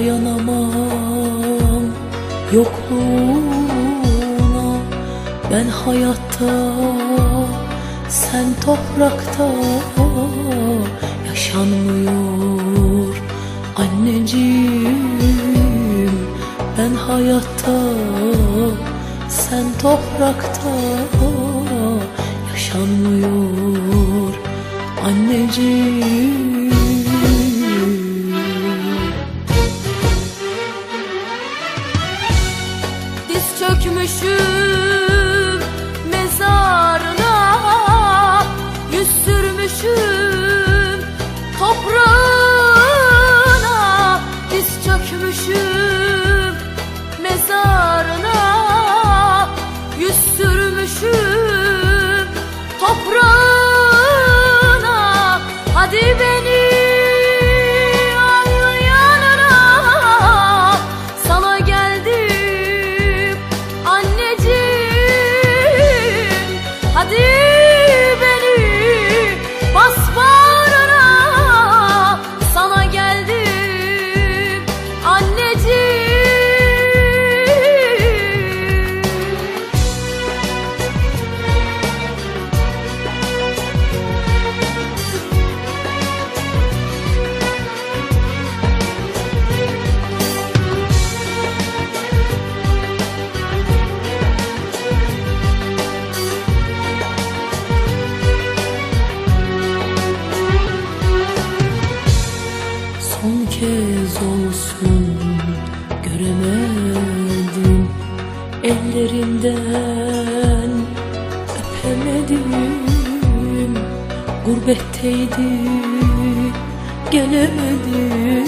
Dayanamam. Yokluğuna Ben hayatta sen toprakta yaşanmıyor. Anneciğim Ben hayatta sen toprakta yaşanmıyor. Anneciğim göremedim Ellerinden öpemedim. Gurbetteydi gelemedim.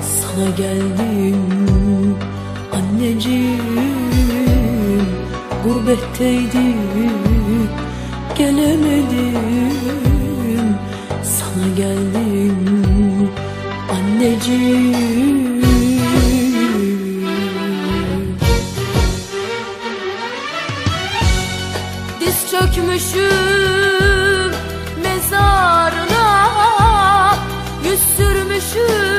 Sana geldim anneciğim. Gurbetteydi gelemedim. Sana geldim anneciğim Diz çökmüşüm mezarına Yüz sürmüşüm